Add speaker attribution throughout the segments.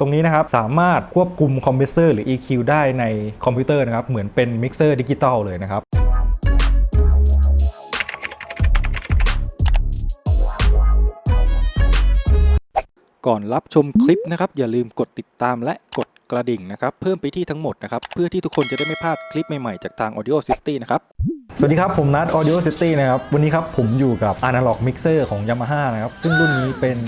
Speaker 1: ตรงนี้นะครับสามารถควบคุมคอมเพรสเซอร์หรือ EQ ได้ในคอมพิวเตอร์นะครับเหมือนเป็นมิกเซอร์ดิจิตอลเลยนะครับก่อนรับชมคลิปนะครับ อย่าลืมกดติดตามและกดกระดิ่งนะครับ เพิ่มไปที่ทั้งหมดนะครับ เพื่อที่ทุกคนจะได้ไม่พลาดคลิปใหม่ ๆ จากทาง Audio City นะครับ สวัสดีครับ ผมนัท Audio City นะครับ วันนี้ครับผมอยู่กับ Analog Mixer ของ Yamaha นะครับ ซึ่งรุ่นนี้เป็น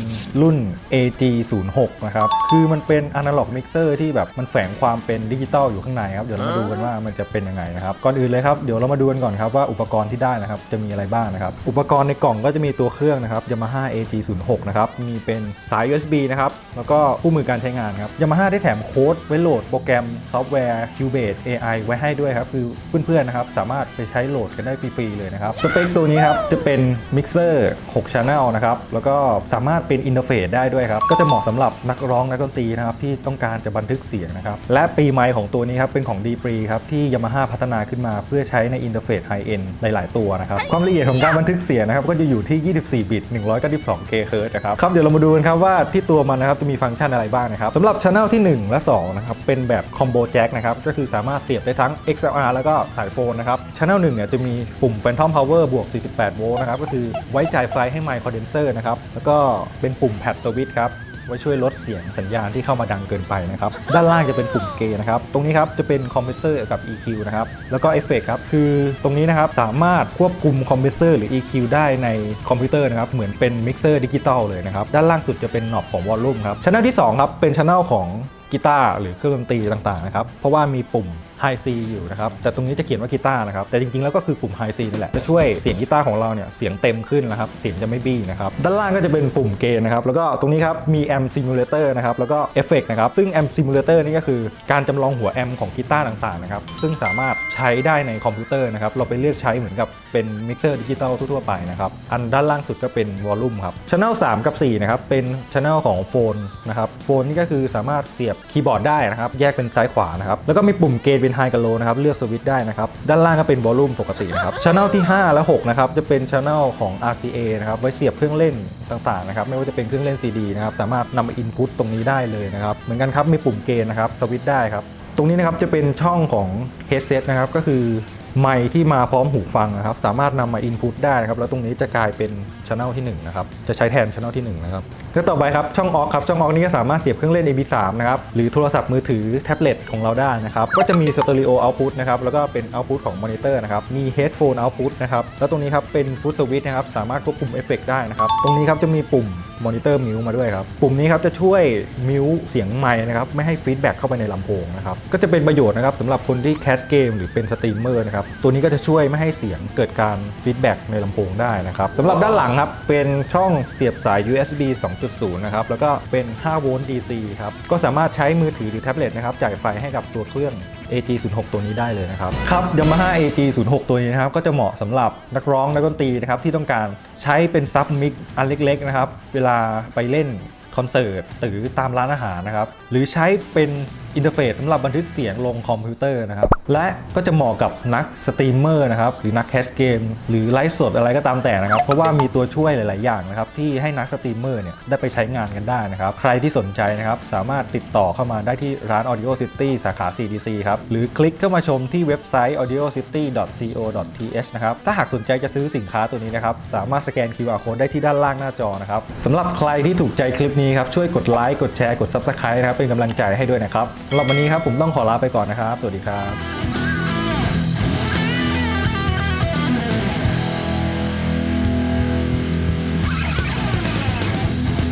Speaker 1: รุ่น AG 0 6 นะครับ คือมันเป็น Analog Mixer ที่แบบมันแฝงความเป็นดิจิตอลอยู่ข้างในครับ เดี๋ยวเรามาดูกันว่ามันจะเป็นยังไงนะครับ ก่อนอื่นเลยครับ เดี๋ยวเรามาดูกันก่อนครับว่าอุปกรณ์ที่ได้นะครับ จะมีอะไรบ้างนะครับ อุปกรณ์ในกล่องก็จะมีตัวเครื่องนะครับ Yamaha AG 0 6 นะครับ มีเป็นสาย USB นะครับ แล้วก็คู่มือการใช้งานครับ Yamaha ได้แถมโค้ดไว้โหลดโปรแกรมซอฟต์แวร์ Cubase AI ไว้ให้ด้วยครับ คือเพื่อนๆนะครับสามารถไปใช้โหลดกันได้ฟรีๆเลยนะครับ สเปคตัวนี้ครับ จะเป็นมิกเซอร์6 Channel นะครับ แล้วก็สามารถเป็นอินเทอร์เฟซได้ด้วยครับ ก็จะเหมาะสำหรับนักร้องนักดนตรีนะครับ ที่ต้องการจะบันทึกเสียงนะครับ และปีไมค์ของตัวนี้ครับ เป็นของ d p r e ครับ ที่ Yamaha พัฒนาขึ้นมาเพื่อใช้ในอินเทอร์เฟซไฮเอ็นหลาย ๆ ตัวนะครับ ความละเอียดของการบันทึกเสียงนะครับก็จะอยู่ที่ 24 บิต 192 k Hz นะครับครับเดี๋ยวเรามาดูกันครับว่าที่ตัวมันนะครับจะมีฟังก์ชันอะไรบ้างนะครับสำหรับ Channel ที่ 1 และ2นะครับเป็นแบบคอมโบแจ็คนะครับก็คือสามารถเสียบได้ทั้ง XLR แล้วก็สายโฟนนะครับ Channel 1เนี่ยจะมีปุ่ม Phantom Power บวก 48 โวลต์นะครับ ก็คือไว้จ่ายไฟให้ไมค์คอนเดนเซอร์นะครับ แล้วก็เป็นปุ่มแพดสวิตช์ครับ ไว้ช่วยลดเสียงสัญญาณที่เข้ามาดังเกินไปนะครับ ด้านล่างจะเป็นปุ่มเกย์นะครับ ตรงนี้ครับจะเป็นคอมเพรสเซอร์กับ EQ นะครับ แล้วก็เอฟเฟกครับ คือตรงนี้นะครับสามารถควบคุมคอมเพรสเซอร์หรือ EQ ได้ในคอมพิวเตอร์นะครับ เหมือนเป็นมิกเซอร์ดิจิตอลเลยนะครับ ด้านล่างสุดจะเป็นหนอบของวอลลุ่มครับช anel ที่2ครับเป็นช anel ของกีตาร์หรือเครื่องดนตรีต่างๆนะครับ เพราะว่ามีปุ่ม High C อยู่นะครับ แต่ตรงนี้จะเขียนว่ากีตาร์นะครับ แต่จริงๆ แล้วก็คือปุ่ม High C นี่นแหละ จะช่วยเสียงกีตาร์ของเราเนี่ยเสียงเต็มขึ้นนะครับ เสียงจะไม่บี้นะครับ ด้านล่างก็จะเป็นปุ่มเกณฑ์นะครับ แล้วก็ตรงนี้ครับ มีแอมซิมูเลเตอร์นะครับ แล้วก็เอฟเฟกนะครับ ซึ่งแอมซิมูเลเตอร์นี่ก็คือการจำลองหัวแอมของกีตาร์ต่างๆนะครับ ซึ่งสามารถใช้ได้ในคอมพิวเตอร์นะครับ เราไปเลือกใช้เหมือนกับเป็นมิกเซอร์ดิจิตอลทั่วๆไปนะครับ อันด้านล่างสุดก็เป็นวอลลุ่มครับช anel 3 กับ 4 นะครับ เป็นช anel ของโฟนนะครับ โฟนนี่ก็คือสามารถเสียบคีย์บอร์ดได้นะครับ แยกเป็นซ้ายขวานะครับ แล้วก็มีปุ่มเกณฑ์เป็นไฮกับโลนะครับเลือกสวิตช์ได้นะครับด้านล่างก็เป็นวอลลุ่มปกตินะครับช anel ที่ 5 และ6นะครับจะเป็นช anel ของ RCA นะครับไว้เสียบเครื่องเล่นต่างๆนะครับไม่ว่าจะเป็นเครื่องเล่น CD นะครับสามารถนำมาอินพุตตรงนี้ได้เลยนะครับเหมือนกันครับมีปุ่มเกณฑ์นะครับสวิตช์ได้ครับตรงนี้นะครับจะเป็นช่องของ headset นะครับก็คือ ไมค์ที่มาพร้อมหูฟังนะครับ สามารถนำมา Input ได้นะครับ แล้วตรงนี้จะกลายเป็นช anel ที่1นะครับ จะใช้แทนช anel ที่1นะครับก็ต่อไปครับ ช่องออกครับ ช่องออกนี้ก็สามารถเสียบเครื่องเล่น MP3 นะครับ หรือโทรศัพท์มือถือแท็บเล็ตของเราได้นะครับ ก็จะมี Stereo Output นะครับ แล้วก็เป็น Output ของมอนิเตอร์นะครับ มี Headphone Output นะครับ แล้วตรงนี้ครับเป็น Foot Switch นะครับ สามารถควบคุมเอฟเฟกได้นะครับ ตรงนี้ครับจะมีปุ่ม มอนิเตอร์มิวมาด้วยครับ ปุ่มนี้ครับจะช่วยมิวเสียงไมค์นะครับไม่ให้ฟีดแบ็กเข้าไปในลำโพงนะครับก็จะเป็นประโยชน์นะครับสำหรับคนที่แคสเกมหรือเป็นสตรีมเมอร์นะครับตัวนี้ก็จะช่วยไม่ให้เสียงเกิดการฟีดแบ็กในลำโพงได้นะครับสำหรับด้านหลังครับเป็นช่องเสียบสาย USB 2.0 นะครับแล้วก็เป็น 5 โวลต์ DC ครับก็สามารถใช้มือถือหรือแท็บเล็ตนะครับจ่ายไฟให้กับตัวเครื่อง AG 0 6 ตัวนี้ได้เลยนะครับครับ Yamaha AG 0 6 ตัวนี้นะครับก็จะเหมาะสำหรับนักร้องนักดนตรีนะครับที่ต้องการใช้เป็นซับมิกอันเล็กๆนะครับเวลาไปเล่นคอนเสิร์ตหรือตามร้านอาหารนะครับหรือใช้เป็นอินเทอร์เฟซสำหรับบันทึกเสียงลงคอมพิวเตอร์นะครับ และก็จะเหมาะกับนักสตรีมเมอร์นะครับหรือนักแคสเกม หรือไลฟ์สดอะไรก็ตามแต่นะครับ เพราะว่ามีตัวช่วยหลาย ๆ อย่างนะครับ ที่ให้นักสตรีมเมอร์เนี่ยได้ไปใช้งานกันได้นะครับ ใครที่สนใจนะครับ สามารถติดต่อเข้ามาได้ที่ร้าน Audio City สาขา CDC ครับ หรือคลิกเข้ามาชมที่เว็บไซต์ audiocity.co.th นะครับ ถ้าหากสนใจจะซื้อสินค้าตัวนี้นะครับ สามารถสแกน QR code ได้ที่ด้านล่างหน้าจอนะครับสำหรับใครที่ถูกใจคลิปนี้ครับช่วยกดไลค์กดแชร์กด Subscribe นะครับเป็นกำลังใจให้ด้วยนะครับ สำหรับวันนี้ครับผมต้องขอลาไปก่อนนะครับ สวัสดีครับ